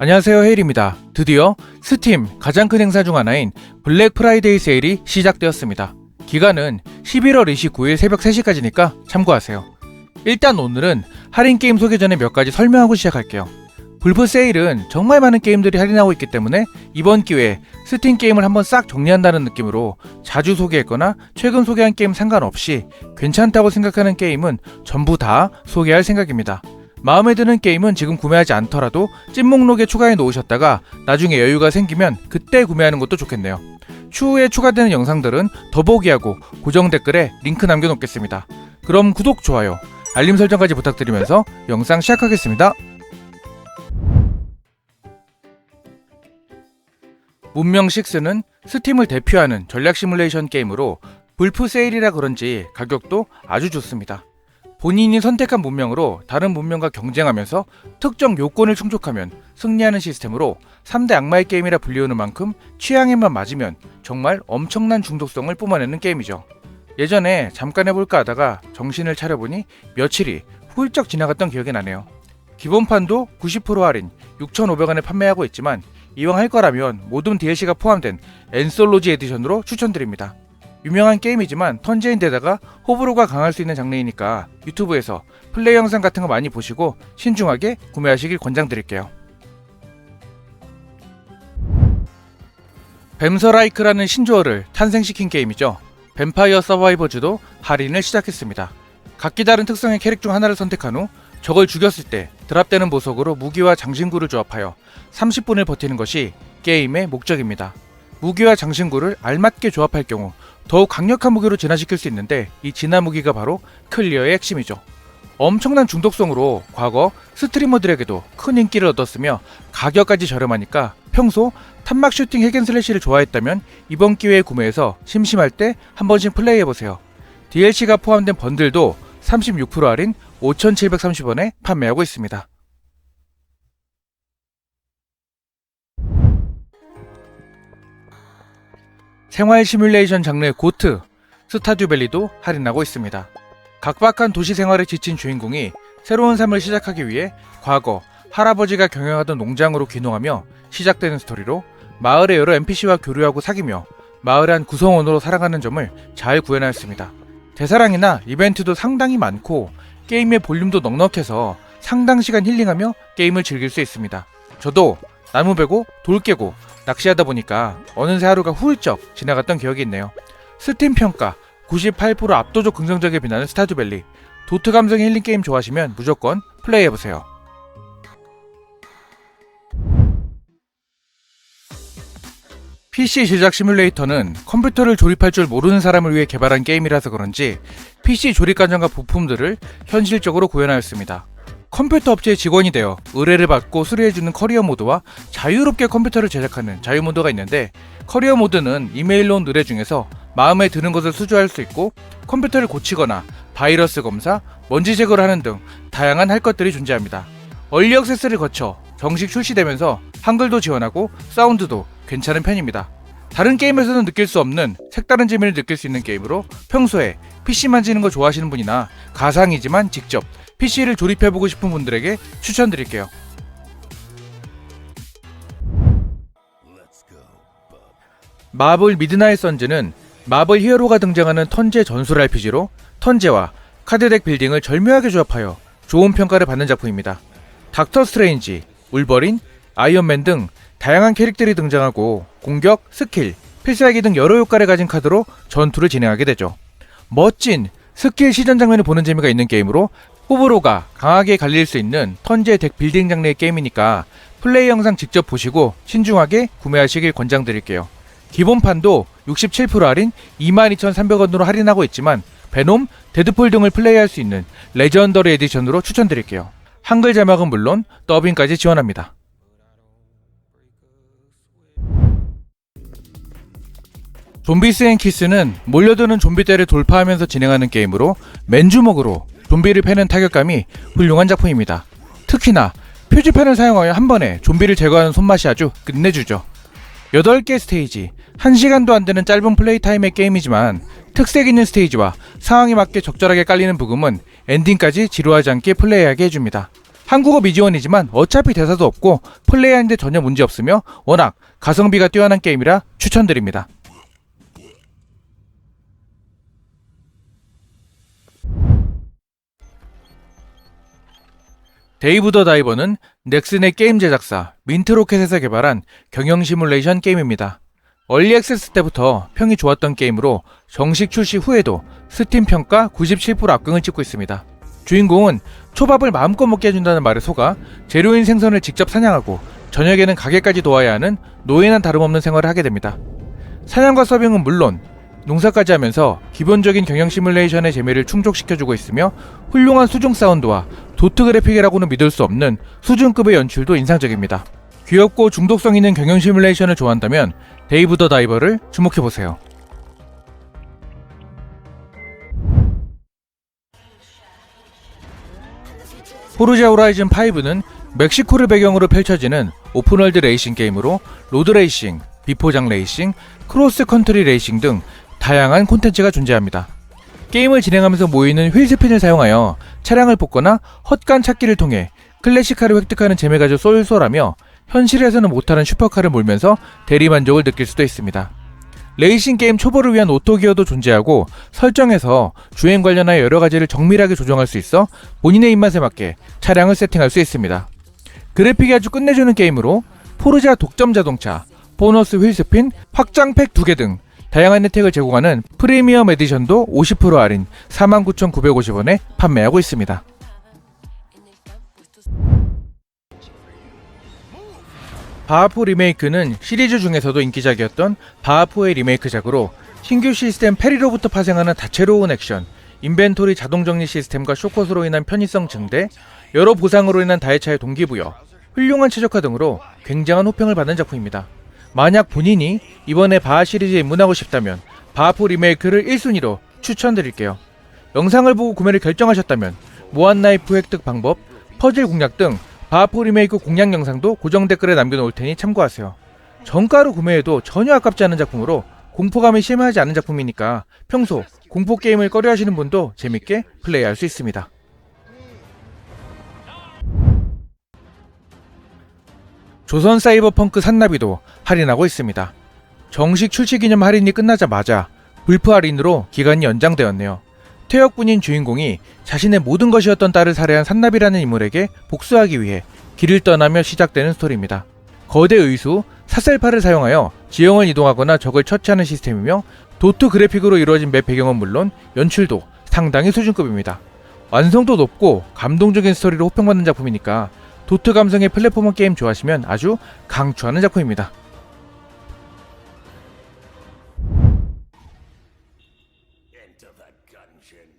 안녕하세요 헤일입니다. 드디어 스팀 가장 큰 행사 중 하나인 블랙 프라이데이 세일이 시작되었습니다. 기간은 11월 29일 새벽 3시까지니까 참고하세요. 일단 오늘은 할인 게임 소개 전에 몇 가지 설명하고 시작할게요. 불프 세일은 정말 많은 게임들이 할인하고 있기 때문에 이번 기회에 스팀 게임을 한번 싹 정리한다는 느낌으로 자주 소개했거나 최근 소개한 게임 상관없이 괜찮다고 생각하는 게임은 전부 다 소개할 생각입니다. 마음에 드는 게임은 지금 구매하지 않더라도 찐 목록에 추가해 놓으셨다가 나중에 여유가 생기면 그때 구매하는 것도 좋겠네요. 추후에 추가되는 영상들은 더보기하고 고정 댓글에 링크 남겨놓겠습니다. 그럼 구독, 좋아요, 알림 설정까지 부탁드리면서 영상 시작하겠습니다. 문명 6는 스팀을 대표하는 전략 시뮬레이션 게임으로 불프 세일이라 그런지 가격도 아주 좋습니다. 본인이 선택한 문명으로 다른 문명과 경쟁하면서 특정 요건을 충족하면 승리하는 시스템으로 3대 악마의 게임이라 불리우는 만큼 취향에만 맞으면 정말 엄청난 중독성을 뿜어내는 게임이죠. 예전에 잠깐 해볼까 하다가 정신을 차려보니 며칠이 훌쩍 지나갔던 기억이 나네요. 기본판도 90% 할인 6,500원에 판매하고 있지만 이왕 할 거라면 모든 DLC가 포함된 엔솔로지 에디션으로 추천드립니다. 유명한 게임이지만 턴제인데다가 호불호가 강할 수 있는 장르이니까 유튜브에서 플레이 영상 같은 거 많이 보시고 신중하게 구매하시길 권장드릴게요. 뱀서라이크라는 신조어를 탄생시킨 게임이죠. 뱀파이어 서바이버즈도 할인을 시작했습니다. 각기 다른 특성의 캐릭 중 하나를 선택한 후 적을 죽였을 때 드랍되는 보석으로 무기와 장신구를 조합하여 30분을 버티는 것이 게임의 목적입니다. 무기와 장신구를 알맞게 조합할 경우 더욱 강력한 무기로 진화시킬 수 있는데 이 진화 무기가 바로 클리어의 핵심이죠. 엄청난 중독성으로 과거 스트리머들에게도 큰 인기를 얻었으며 가격까지 저렴하니까 평소 탄막 슈팅 핵앤슬래시를 좋아했다면 이번 기회에 구매해서 심심할 때 한 번씩 플레이해보세요. DLC가 포함된 번들도 36% 할인 5,730원에 판매하고 있습니다. 생활 시뮬레이션 장르의 고트, 스타듀밸리도 할인하고 있습니다. 각박한 도시 생활에 지친 주인공이 새로운 삶을 시작하기 위해 과거 할아버지가 경영하던 농장으로 귀농하며 시작되는 스토리로 마을의 여러 NPC와 교류하고 사귀며 마을의 한 구성원으로 살아가는 점을 잘 구현하였습니다. 대사랑이나 이벤트도 상당히 많고 게임의 볼륨도 넉넉해서 상당 시간 힐링하며 게임을 즐길 수 있습니다. 저도 나무 베고 돌 깨고 낚시하다 보니까 어느새 하루가 훌쩍 지나갔던 기억이 있네요. 스팀 평가 98% 압도적 긍정적에 빛나는 스타듀밸리 도트 감성 힐링 게임 좋아하시면 무조건 플레이해보세요. PC 제작 시뮬레이터는 컴퓨터를 조립할 줄 모르는 사람을 위해 개발한 게임이라서 그런지 PC 조립 과정과 부품들을 현실적으로 구현하였습니다. 컴퓨터 업체의 직원이 되어 의뢰를 받고 수리해주는 커리어 모드와 자유롭게 컴퓨터를 제작하는 자유 모드가 있는데 커리어 모드는 이메일로 온 의뢰 중에서 마음에 드는 것을 수주할 수 있고 컴퓨터를 고치거나 바이러스 검사, 먼지 제거를 하는 등 다양한 할 것들이 존재합니다. 얼리 액세스를 거쳐 정식 출시되면서 한글도 지원하고 사운드도 괜찮은 편입니다. 다른 게임에서는 느낄 수 없는 색다른 재미를 느낄 수 있는 게임으로 평소에 PC 만 지는 거 좋아하시는 분이나 가상이지만 직접 PC를 조립해보고 싶은 분들에게 추천드릴게요. 마블 미드나잇 선즈는 마블 히어로가 등장하는 턴제 전술 RPG로 턴제와 카드덱 빌딩을 절묘하게 조합하여 좋은 평가를 받는 작품입니다. 닥터 스트레인지, 울버린, 아이언맨 등 다양한 캐릭터들이 등장하고 공격, 스킬, 필살기 등 여러 효과를 가진 카드로 전투를 진행하게 되죠. 멋진 스킬 시전 장면을 보는 재미가 있는 게임으로 호불호가 강하게 갈릴 수 있는 턴제 덱 빌딩 장르의 게임이니까 플레이 영상 직접 보시고 신중하게 구매하시길 권장드릴게요. 기본판도 67% 할인 22,300원으로 할인하고 있지만 베놈, 데드풀 등을 플레이할 수 있는 레전더리 에디션으로 추천드릴게요. 한글 자막은 물론 더빙까지 지원합니다. 좀비스 앤 키스는 몰려드는 좀비떼를 돌파하면서 진행하는 게임으로 맨주먹으로 좀비를 패는 타격감이 훌륭한 작품입니다. 특히나 표지판을 사용하여 한 번에 좀비를 제거하는 손맛이 아주 끝내주죠. 8개 스테이지, 1시간도 안 되는 짧은 플레이 타임의 게임이지만 특색 있는 스테이지와 상황에 맞게 적절하게 깔리는 부금은 엔딩까지 지루하지 않게 플레이하게 해줍니다. 한국어 미지원이지만 어차피 대사도 없고 플레이하는데 전혀 문제 없으며 워낙 가성비가 뛰어난 게임이라 추천드립니다. 데이브 더 다이버는 넥슨의 게임 제작사 민트로켓에서 개발한 경영 시뮬레이션 게임입니다. 얼리 액세스 때부터 평이 좋았던 게임으로 정식 출시 후에도 스팀 평가 97% 압승을 찍고 있습니다. 주인공은 초밥을 마음껏 먹게 해준다는 말에 속아 재료인 생선을 직접 사냥하고 저녁에는 가게까지 도와야 하는 노예나 다름없는 생활을 하게 됩니다. 사냥과 서빙은 물론 농사까지 하면서 기본적인 경영 시뮬레이션의 재미를 충족시켜주고 있으며 훌륭한 수중 사운드와 도트 그래픽이라고는 믿을 수 없는 수준급의 연출도 인상적입니다. 귀엽고 중독성 있는 경영 시뮬레이션을 좋아한다면 데이브 더 다이버를 주목해보세요. 포르자 호라이즌 5는 멕시코를 배경으로 펼쳐지는 오픈월드 레이싱 게임으로 로드 레이싱, 비포장 레이싱, 크로스 컨트리 레이싱 등 다양한 콘텐츠가 존재합니다. 게임을 진행하면서 모이는 휠스핀을 사용하여 차량을 뽑거나 헛간 찾기를 통해 클래식카를 획득하는 재미가 아주 쏠쏠하며 현실에서는 못하는 슈퍼카를 몰면서 대리만족을 느낄 수도 있습니다. 레이싱 게임 초보를 위한 오토기어도 존재하고 설정에서 주행 관련하여 여러 가지를 정밀하게 조정할 수 있어 본인의 입맛에 맞게 차량을 세팅할 수 있습니다. 그래픽이 아주 끝내주는 게임으로 포르자 독점 자동차, 보너스 휠스핀, 확장팩 2개 등 다양한 혜택을 제공하는 프리미엄 에디션도 50% 할인 49,950원에 판매하고 있습니다. 바하포 리메이크는 시리즈 중에서도 인기작이었던 바하포의 리메이크작으로 신규 시스템 페리로부터 파생하는 다채로운 액션, 인벤토리 자동 정리 시스템과 쇼컷으로 인한 편의성 증대, 여러 보상으로 인한 다이차의 동기부여, 훌륭한 최적화 등으로 굉장한 호평을 받은 작품입니다. 만약 본인이 이번에 바하 시리즈에 입문하고 싶다면 바하포 리메이크를 1순위로 추천드릴게요. 영상을 보고 구매를 결정하셨다면 무한 나이프 획득 방법, 퍼즐 공략 등 바하포 리메이크 공략 영상도 고정 댓글에 남겨놓을 테니 참고하세요. 정가로 구매해도 전혀 아깝지 않은 작품으로 공포감이 심하지 않은 작품이니까 평소 공포 게임을 꺼려 하시는 분도 재밌게 플레이할 수 있습니다. 조선 사이버펑크 산나비도 할인하고 있습니다. 정식 출시 기념 할인이 끝나자마자 불프 할인으로 기간이 연장되었네요. 퇴역분인 주인공이 자신의 모든 것이었던 딸을 살해한 산나비라는 인물에게 복수하기 위해 길을 떠나며 시작되는 스토리입니다. 거대 의수, 사셀파를 사용하여 지형을 이동하거나 적을 처치하는 시스템이며 도트 그래픽으로 이루어진 맵 배경은 물론 연출도 상당히 수준급입니다. 완성도 높고 감동적인 스토리로 호평받는 작품이니까 도트 감성의 플랫포머 게임 좋아하시면 아주 강추하는 작품입니다.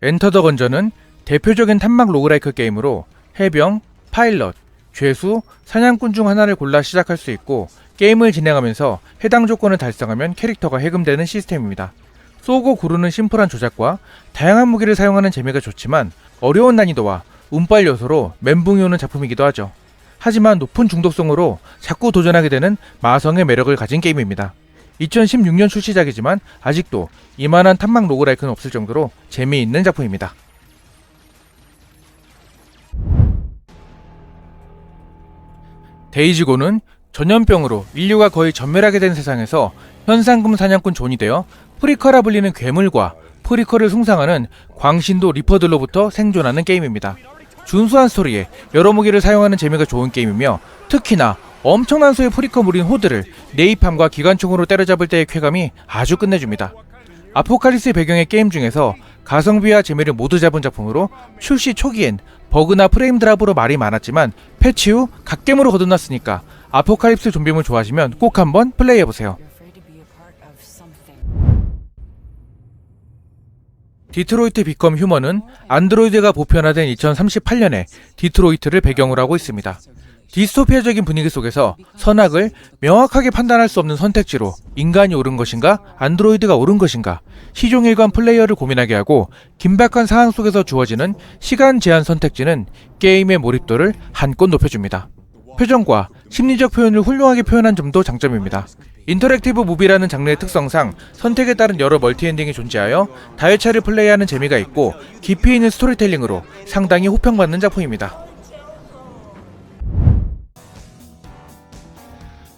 엔터 더 건전은 대표적인 탐막 로그라이크 게임으로 해병, 파일럿, 죄수, 사냥꾼 중 하나를 골라 시작할 수 있고 게임을 진행하면서 해당 조건을 달성하면 캐릭터가 해금되는 시스템입니다. 쏘고 구르는 심플한 조작과 다양한 무기를 사용하는 재미가 좋지만 어려운 난이도와 운빨 요소로 멘붕이 오는 작품이기도 하죠. 하지만 높은 중독성으로 자꾸 도전하게 되는 마성의 매력을 가진 게임입니다. 2016년 출시작이지만 아직도 이만한 탐막 로그라이크는 없을 정도로 재미있는 작품입니다. 데이지고는 전염병으로 인류가 거의 전멸하게 된 세상에서 현상금 사냥꾼 존이 되어 프리커라 불리는 괴물과 프리커를 숭상하는 광신도 리퍼들로부터 생존하는 게임입니다. 준수한 스토리에 여러 무기를 사용하는 재미가 좋은 게임이며 특히나 엄청난 수의 프리커 무린 호드를 네이팜과 기관총으로 때려잡을 때의 쾌감이 아주 끝내줍니다. 아포칼리스 배경의 게임 중에서 가성비와 재미를 모두 잡은 작품으로 출시 초기엔 버그나 프레임 드랍으로 말이 많았지만 패치 후 갓겜으로 거듭났으니까 아포칼립스 좀비물 좋아하시면 꼭 한번 플레이해보세요. 디트로이트 비컴 휴먼은 안드로이드가 보편화된 2038년에 디트로이트를 배경으로 하고 있습니다. 디스토피아적인 분위기 속에서 선악을 명확하게 판단할 수 없는 선택지로 인간이 옳은 것인가 안드로이드가 옳은 것인가 시종일관 플레이어를 고민하게 하고 긴박한 상황 속에서 주어지는 시간 제한 선택지는 게임의 몰입도를 한껏 높여줍니다. 표정과 심리적 표현을 훌륭하게 표현한 점도 장점입니다. 인터랙티브 무비라는 장르의 특성상 선택에 따른 여러 멀티엔딩이 존재하여 다회차를 플레이하는 재미가 있고 깊이 있는 스토리텔링으로 상당히 호평받는 작품입니다.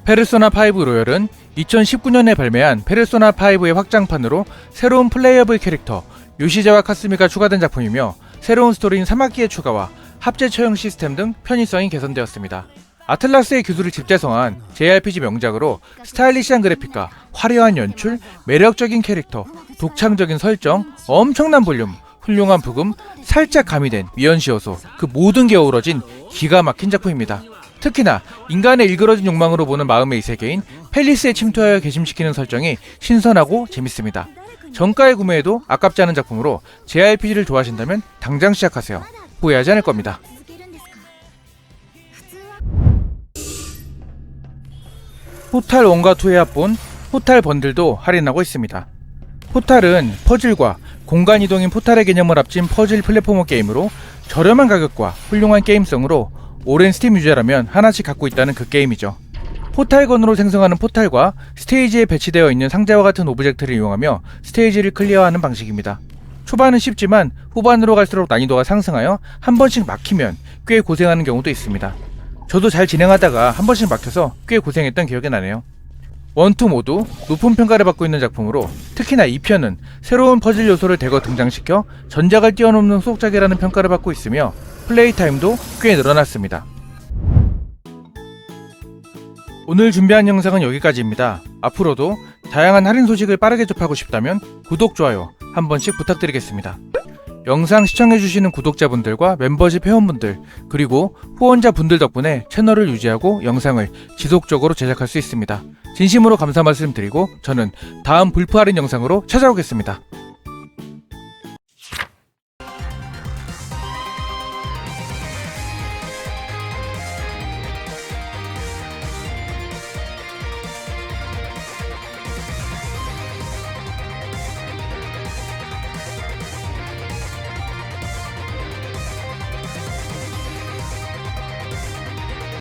페르소나 5 로열은 2019년에 발매한 페르소나 5의 확장판으로 새로운 플레이어블 캐릭터 요시자와 카스미가 추가된 작품이며 새로운 스토리인 3학기의 추가와 합체 처형 시스템 등 편의성이 개선되었습니다. 아틀라스의 기술을 집대성한 JRPG 명작으로 스타일리시한 그래픽과 화려한 연출, 매력적인 캐릭터, 독창적인 설정, 엄청난 볼륨, 훌륭한 부금, 살짝 가미된 미연시 요소 그 모든 게 어우러진 기가 막힌 작품입니다. 특히나 인간의 일그러진 욕망으로 보는 마음의 이 세계인 펠리스에 침투하여 개심시키는 설정이 신선하고 재밌습니다. 정가에 구매해도 아깝지 않은 작품으로 JRPG를 좋아하신다면 당장 시작하세요. 후회하지 않을 겁니다. 포탈 1과 2의 합본 포탈 번들도 할인하고 있습니다. 포탈은 퍼즐과 공간 이동인 포탈의 개념을 합친 퍼즐 플랫포머 게임으로 저렴한 가격과 훌륭한 게임성으로 오랜 스팀 유저라면 하나씩 갖고 있다는 그 게임이죠. 포탈건으로 생성하는 포탈과 스테이지에 배치되어 있는 상자와 같은 오브젝트를 이용하며 스테이지를 클리어하는 방식입니다. 초반은 쉽지만 후반으로 갈수록 난이도가 상승하여 한 번씩 막히면 꽤 고생하는 경우도 있습니다. 저도 잘 진행하다가 한 번씩 막혀서 꽤 고생했던 기억이 나네요. 원투 모두 높은 평가를 받고 있는 작품으로 특히나 2편은 새로운 퍼즐 요소를 대거 등장시켜 전작을 뛰어넘는 수록작이라는 평가를 받고 있으며 플레이 타임도 꽤 늘어났습니다. 오늘 준비한 영상은 여기까지입니다. 앞으로도 다양한 할인 소식을 빠르게 접하고 싶다면 구독, 좋아요 한 번씩 부탁드리겠습니다. 영상 시청해주시는 구독자분들과 멤버십 회원분들 그리고 후원자분들 덕분에 채널을 유지하고 영상을 지속적으로 제작할 수 있습니다. 진심으로 감사 말씀드리고 저는 다음 불프 할인 영상으로 찾아오겠습니다.